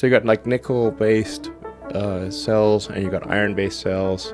So you got like nickel based uh, cells and you got iron based cells.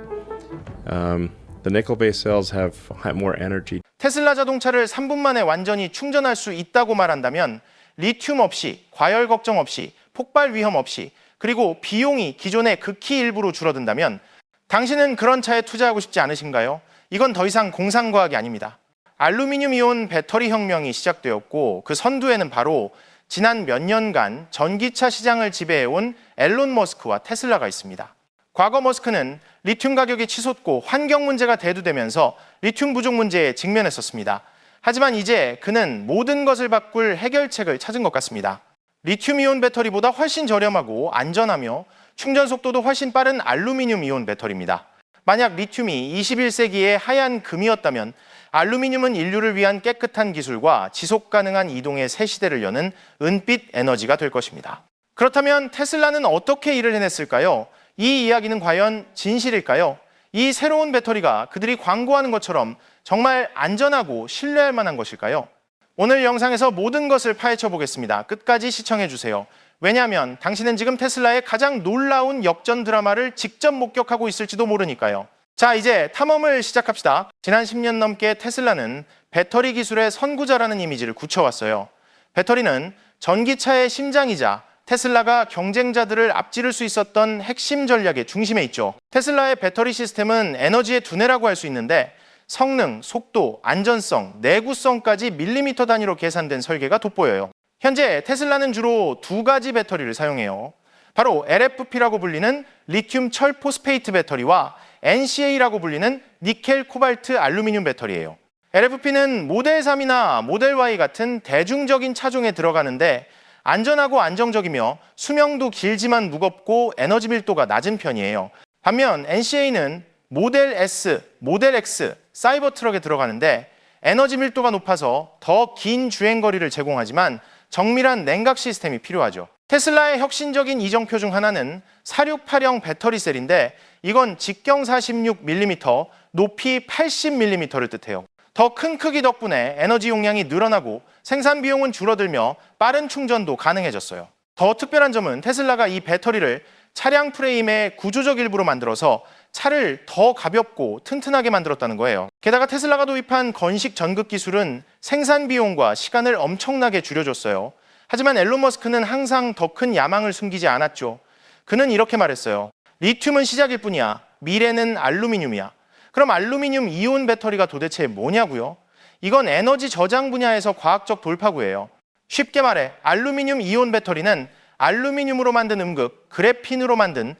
Um, the nickel based cells have, more energy. 테슬라 자동차를 3분 만에 완전히 충전할 수 있다고 말한다면 리튬 없이 과열 걱정 없이 폭발 위험 없이 그리고 비용이 기존의 극히 일부로 줄어든다면 당신은 그런 차에 투자하고 싶지 않으신가요? 이건 더 이상 공상과학이 아닙니다. 알루미늄 이온 배터리 혁명이 시작되었고 그 선두에는 바로 지난 몇 년간 전기차 시장을 지배해온 앨런 머스크와 테슬라가 있습니다. 과거 머스크는 리튬 가격이 치솟고 환경 문제가 대두되면서 리튬 부족 문제에 직면했었습니다. 하지만 이제 그는 모든 것을 바꿀 해결책을 찾은 것 같습니다. 리튬 이온 배터리보다 훨씬 저렴하고 안전하며 충전 속도도 훨씬 빠른 알루미늄 이온 배터리입니다. 만약 리튬이 21세기의 하얀 금이었다면 알루미늄은 인류를 위한 깨끗한 기술과 지속 가능한 이동의 새 시대를 여는 은빛 에너지가 될 것입니다. 그렇다면 테슬라는 어떻게 일을 해냈을까요? 이 이야기는 과연 진실일까요? 이 새로운 배터리가 그들이 광고하는 것처럼 정말 안전하고 신뢰할 만한 것일까요? 오늘 영상에서 모든 것을 파헤쳐 보겠습니다. 끝까지 시청해 주세요. 왜냐하면 당신은 지금 테슬라의 가장 놀라운 역전 드라마를 직접 목격하고 있을지도 모르니까요. 자, 이제 탐험을 시작합시다. 지난 10년 넘게 테슬라는 배터리 기술의 선구자라는 이미지를 굳혀왔어요. 배터리는 전기차의 심장이자 테슬라가 경쟁자들을 앞지를 수 있었던 핵심 전략의 중심에 있죠. 테슬라의 배터리 시스템은 에너지의 두뇌라고 할 수 있는데 성능, 속도, 안전성, 내구성까지 밀리미터 단위로 계산된 설계가 돋보여요. 현재 테슬라는 주로 두 가지 배터리를 사용해요. 바로 LFP라고 불리는 리튬 철 포스페이트 배터리와 NCA라고 불리는 니켈 코발트 알루미늄 배터리예요. LFP는 모델 3이나 모델 Y 같은 대중적인 차종에 들어가는데 안전하고 안정적이며 수명도 길지만 무겁고 에너지 밀도가 낮은 편이에요. 반면 NCA는 모델 S, 모델 X, 사이버 트럭에 들어가는데 에너지 밀도가 높아서 더 긴 주행 거리를 제공하지만 정밀한 냉각 시스템이 필요하죠. 테슬라의 혁신적인 이정표 중 하나는 468형 배터리 셀인데 이건 직경 46mm, 높이 80mm를 뜻해요. 더 큰 크기 덕분에 에너지 용량이 늘어나고 생산 비용은 줄어들며 빠른 충전도 가능해졌어요. 더 특별한 점은 테슬라가 이 배터리를 차량 프레임의 구조적 일부로 만들어서 차를 더 가볍고 튼튼하게 만들었다는 거예요. 게다가 테슬라가 도입한 건식 전극 기술은 생산 비용과 시간을 엄청나게 줄여줬어요. 하지만 앨런 머스크는 항상 더 큰 야망을 숨기지 않았죠. 그는 이렇게 말했어요. 리튬은 시작일 뿐이야. 미래는 알루미늄이야. 그럼 알루미늄 이온 배터리가 도대체 뭐냐고요? 이건 에너지 저장 분야에서 과학적 돌파구예요. 쉽게 말해 알루미늄 이온 배터리는 알루미늄으로 만든 음극, 그래핀으로 만든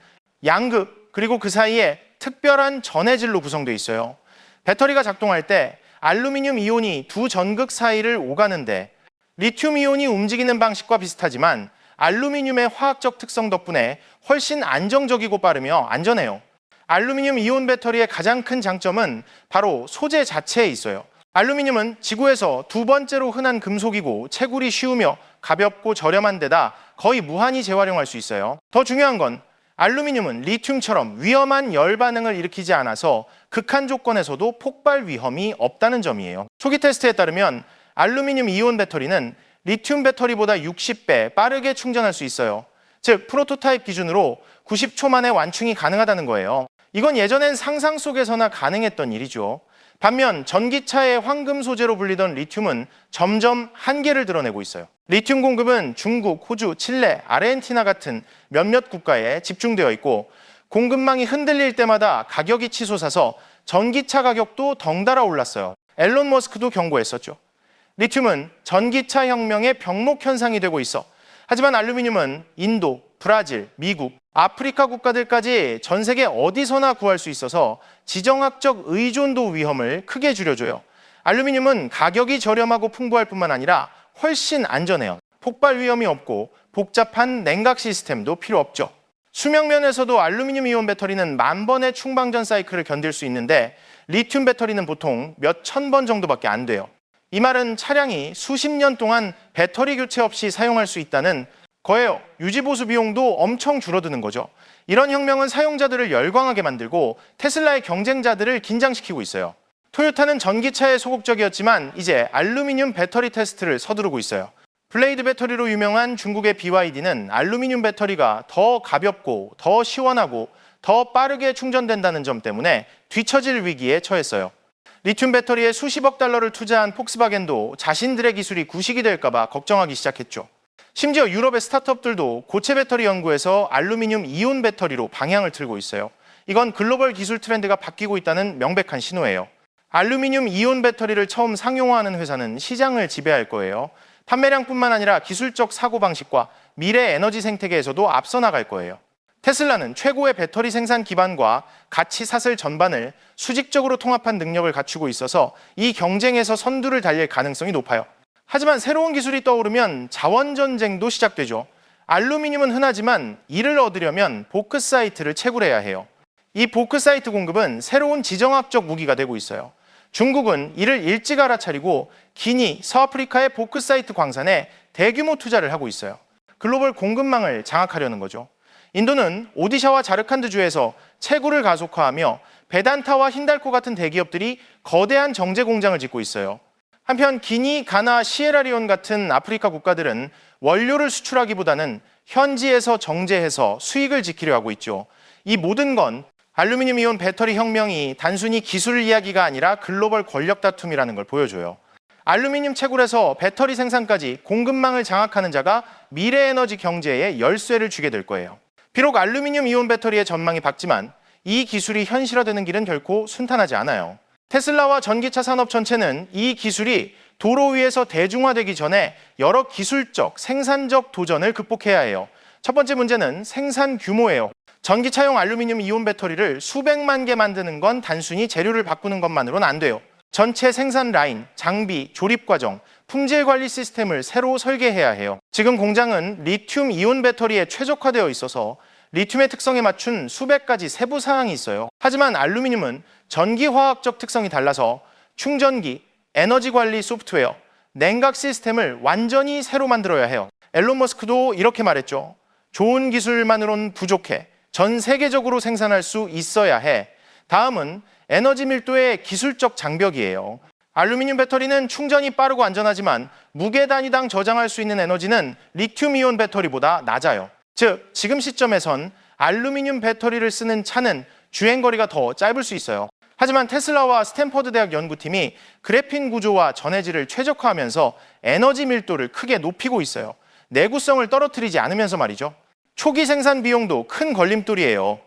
양극, 그리고 그 사이에 특별한 전해질로 구성되어 있어요. 배터리가 작동할 때 알루미늄 이온이 두 전극 사이를 오가는데 리튬 이온이 움직이는 방식과 비슷하지만 알루미늄의 화학적 특성 덕분에 훨씬 안정적이고 빠르며 안전해요. 알루미늄 이온 배터리의 가장 큰 장점은 바로 소재 자체에 있어요. 알루미늄은 지구에서 두 번째로 흔한 금속이고 채굴이 쉬우며 가볍고 저렴한 데다 거의 무한히 재활용할 수 있어요. 더 중요한 건 알루미늄은 리튬처럼 위험한 열 반응을 일으키지 않아서 극한 조건에서도 폭발 위험이 없다는 점이에요. 초기 테스트에 따르면 알루미늄 이온 배터리는 리튬 배터리보다 60배 빠르게 충전할 수 있어요. 즉, 프로토타입 기준으로 90초 만에 완충이 가능하다는 거예요. 이건 예전엔 상상 속에서나 가능했던 일이죠. 반면 전기차의 황금 소재로 불리던 리튬은 점점 한계를 드러내고 있어요. 리튬 공급은 중국, 호주, 칠레, 아르헨티나 같은 몇몇 국가에 집중되어 있고 공급망이 흔들릴 때마다 가격이 치솟아서 전기차 가격도 덩달아 올랐어요. 앨런 머스크도 경고했었죠. 리튬은 전기차 혁명의 병목 현상이 되고 있어. 하지만 알루미늄은 인도, 브라질, 미국, 아프리카 국가들까지 전 세계 어디서나 구할 수 있어서 지정학적 의존도 위험을 크게 줄여줘요. 알루미늄은 가격이 저렴하고 풍부할 뿐만 아니라 훨씬 안전해요. 폭발 위험이 없고 복잡한 냉각 시스템도 필요 없죠. 수명 면에서도 알루미늄 이온 배터리는 만 번의 충방전 사이클을 견딜 수 있는데 리튬 배터리는 보통 몇 천 번 정도밖에 안 돼요. 이 말은 차량이 수십 년 동안 배터리 교체 없이 사용할 수 있다는 거예요. 유지 보수 비용도 엄청 줄어드는 거죠. 이런 혁명은 사용자들을 열광하게 만들고 테슬라의 경쟁자들을 긴장시키고 있어요. 토요타는 전기차에 소극적이었지만 이제 알루미늄 배터리 테스트를 서두르고 있어요. 블레이드 배터리로 유명한 중국의 BYD는 알루미늄 배터리가 더 가볍고 더 시원하고 더 빠르게 충전된다는 점 때문에 뒤처질 위기에 처했어요. 리튬 배터리에 수십억 달러를 투자한 폭스바겐도 자신들의 기술이 구식이 될까봐 걱정하기 시작했죠. 심지어 유럽의 스타트업들도 고체 배터리 연구에서 알루미늄 이온 배터리로 방향을 틀고 있어요. 이건 글로벌 기술 트렌드가 바뀌고 있다는 명백한 신호예요. 알루미늄 이온 배터리를 처음 상용화하는 회사는 시장을 지배할 거예요. 판매량뿐만 아니라 기술적 사고방식과 미래 에너지 생태계에서도 앞서 나갈 거예요. 테슬라는 최고의 배터리 생산 기반과 가치 사슬 전반을 수직적으로 통합한 능력을 갖추고 있어서 이 경쟁에서 선두를 달릴 가능성이 높아요. 하지만 새로운 기술이 떠오르면 자원 전쟁도 시작되죠. 알루미늄은 흔하지만 이를 얻으려면 보크사이트를 채굴해야 해요. 이 보크사이트 공급은 새로운 지정학적 무기가 되고 있어요. 중국은 이를 일찍 알아차리고 기니, 서아프리카의 보크사이트 광산에 대규모 투자를 하고 있어요. 글로벌 공급망을 장악하려는 거죠. 인도는 오디샤와 자르칸드 주에서 채굴을 가속화하며 베단타와 힌달코 같은 대기업들이 거대한 정제 공장을 짓고 있어요. 한편 기니, 가나, 시에라리온 같은 아프리카 국가들은 원료를 수출하기보다는 현지에서 정제해서 수익을 지키려 하고 있죠. 이 모든 건 알루미늄 이온 배터리 혁명이 단순히 기술 이야기가 아니라 글로벌 권력 다툼이라는 걸 보여줘요. 알루미늄 채굴에서 배터리 생산까지 공급망을 장악하는 자가 미래 에너지 경제에 열쇠를 주게 될 거예요. 비록 알루미늄 이온 배터리의 전망이 밝지만 이 기술이 현실화되는 길은 결코 순탄하지 않아요. 테슬라와 전기차 산업 전체는 이 기술이 도로 위에서 대중화되기 전에 여러 기술적, 생산적 도전을 극복해야 해요. 첫 번째 문제는 생산 규모예요. 전기차용 알루미늄 이온 배터리를 수백만 개 만드는 건 단순히 재료를 바꾸는 것만으로는 안 돼요. 전체 생산 라인, 장비, 조립 과정, 품질 관리 시스템을 새로 설계해야 해요. 지금 공장은 리튬 이온 배터리에 최적화되어 있어서 리튬의 특성에 맞춘 수백 가지 세부 사항이 있어요. 하지만 알루미늄은 전기 화학적 특성이 달라서 충전기, 에너지 관리 소프트웨어, 냉각 시스템을 완전히 새로 만들어야 해요. 앨런 머스크도 이렇게 말했죠. 좋은 기술만으론 부족해. 전 세계적으로 생산할 수 있어야 해. 다음은 에너지 밀도의 기술적 장벽이에요. 알루미늄 배터리는 충전이 빠르고 안전하지만 무게 단위당 저장할 수 있는 에너지는 리튬 이온 배터리보다 낮아요. 즉, 지금 시점에선 알루미늄 배터리를 쓰는 차는 주행 거리가 더 짧을 수 있어요. 하지만 테슬라와 스탠퍼드 대학 연구팀이 그래핀 구조와 전해질을 최적화하면서 에너지 밀도를 크게 높이고 있어요. 내구성을 떨어뜨리지 않으면서 말이죠. 초기 생산 비용도 큰 걸림돌이에요.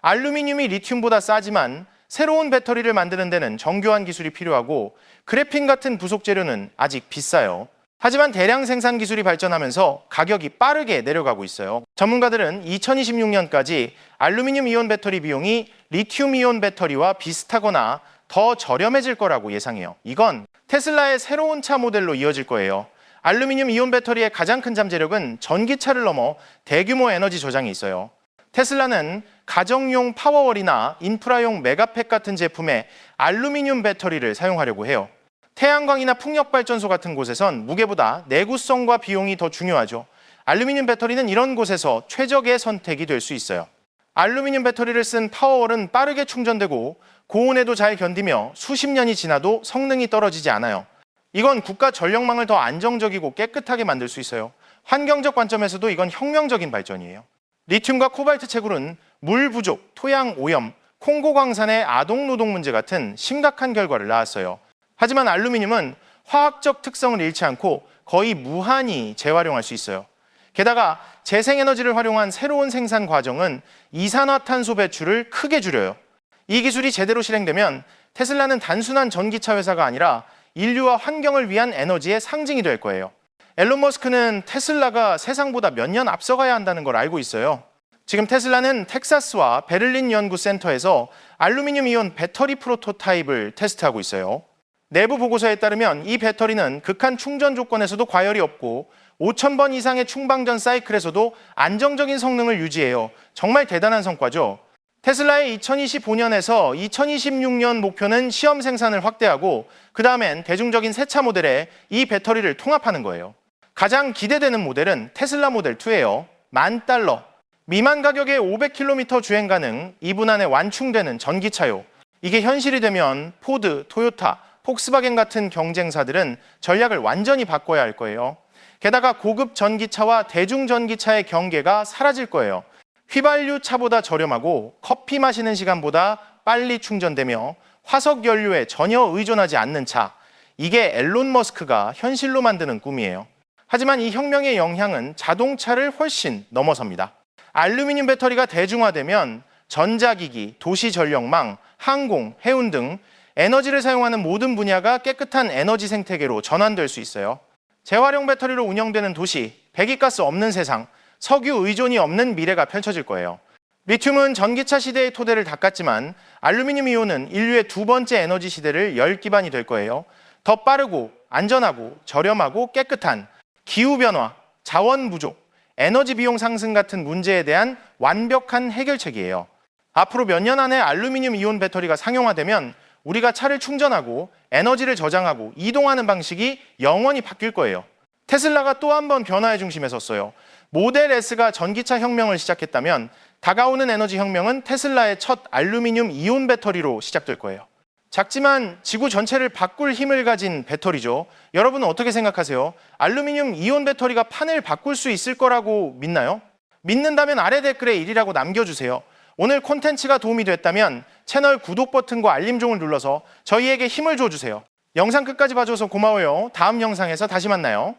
알루미늄이 리튬보다 싸지만 새로운 배터리를 만드는 데는 정교한 기술이 필요하고 그래핀 같은 부속 재료는 아직 비싸요. 하지만 대량 생산 기술이 발전하면서 가격이 빠르게 내려가고 있어요. 전문가들은 2026년까지 알루미늄 이온 배터리 비용이 리튬 이온 배터리와 비슷하거나 더 저렴해질 거라고 예상해요. 이건 테슬라의 새로운 차 모델로 이어질 거예요. 알루미늄 이온 배터리의 가장 큰 잠재력은 전기차를 넘어 대규모 에너지 저장이 있어요. 테슬라는 가정용 파워월이나 인프라용 메가팩 같은 제품에 알루미늄 배터리를 사용하려고 해요. 태양광이나 풍력발전소 같은 곳에선 무게보다 내구성과 비용이 더 중요하죠. 알루미늄 배터리는 이런 곳에서 최적의 선택이 될 수 있어요. 알루미늄 배터리를 쓴 파워월은 빠르게 충전되고 고온에도 잘 견디며 수십 년이 지나도 성능이 떨어지지 않아요. 이건 국가 전력망을 더 안정적이고 깨끗하게 만들 수 있어요. 환경적 관점에서도 이건 혁명적인 발전이에요. 리튬과 코발트 채굴은 물 부족, 토양 오염, 콩고 광산의 아동 노동 문제 같은 심각한 결과를 낳았어요. 하지만 알루미늄은 화학적 특성을 잃지 않고 거의 무한히 재활용할 수 있어요. 게다가 재생에너지를 활용한 새로운 생산 과정은 이산화탄소 배출을 크게 줄여요. 이 기술이 제대로 실행되면 테슬라는 단순한 전기차 회사가 아니라 인류와 환경을 위한 에너지의 상징이 될 거예요. 앨런 머스크는 테슬라가 세상보다 몇 년 앞서가야 한다는 걸 알고 있어요. 지금 테슬라는 텍사스와 베를린 연구센터에서 알루미늄 이온 배터리 프로토타입을 테스트하고 있어요. 내부 보고서에 따르면 이 배터리는 극한 충전 조건에서도 과열이 없고 5,000번 이상의 충방전 사이클에서도 안정적인 성능을 유지해요. 정말 대단한 성과죠. 테슬라의 2025년에서 2026년 목표는 시험 생산을 확대하고 그 다음엔 대중적인 새 차 모델에 이 배터리를 통합하는 거예요. 가장 기대되는 모델은 테슬라 모델 2예요. 만 달러. 미만 가격에 500km 주행 가능, 2분 안에 완충되는 전기차요. 이게 현실이 되면 포드, 토요타, 폭스바겐 같은 경쟁사들은 전략을 완전히 바꿔야 할 거예요. 게다가 고급 전기차와 대중 전기차의 경계가 사라질 거예요. 휘발유 차보다 저렴하고 커피 마시는 시간보다 빨리 충전되며 화석 연료에 전혀 의존하지 않는 차. 이게 앨론 머스크가 현실로 만드는 꿈이에요. 하지만 이 혁명의 영향은 자동차를 훨씬 넘어섭니다. 알루미늄 배터리가 대중화되면 전자기기, 도시 전력망, 항공, 해운 등 에너지를 사용하는 모든 분야가 깨끗한 에너지 생태계로 전환될 수 있어요. 재활용 배터리로 운영되는 도시, 배기가스 없는 세상, 석유 의존이 없는 미래가 펼쳐질 거예요. 리튬은 전기차 시대의 토대를 닦았지만 알루미늄 이온은 인류의 두 번째 에너지 시대를 열 기반이 될 거예요. 더 빠르고 안전하고 저렴하고 깨끗한 기후 변화, 자원 부족, 에너지 비용 상승 같은 문제에 대한 완벽한 해결책이에요. 앞으로 몇 년 안에 알루미늄 이온 배터리가 상용화되면 우리가 차를 충전하고 에너지를 저장하고 이동하는 방식이 영원히 바뀔 거예요. 테슬라가 또 한 번 변화의 중심에 섰어요. 모델 S가 전기차 혁명을 시작했다면 다가오는 에너지 혁명은 테슬라의 첫 알루미늄 이온 배터리로 시작될 거예요. 작지만 지구 전체를 바꿀 힘을 가진 배터리죠. 여러분은 어떻게 생각하세요? 알루미늄 이온 배터리가 판을 바꿀 수 있을 거라고 믿나요? 믿는다면 아래 댓글에 1이라고 남겨주세요. 오늘 콘텐츠가 도움이 됐다면 채널 구독 버튼과 알림 종을 눌러서 저희에게 힘을 줘주세요. 영상 끝까지 봐줘서 고마워요. 다음 영상에서 다시 만나요.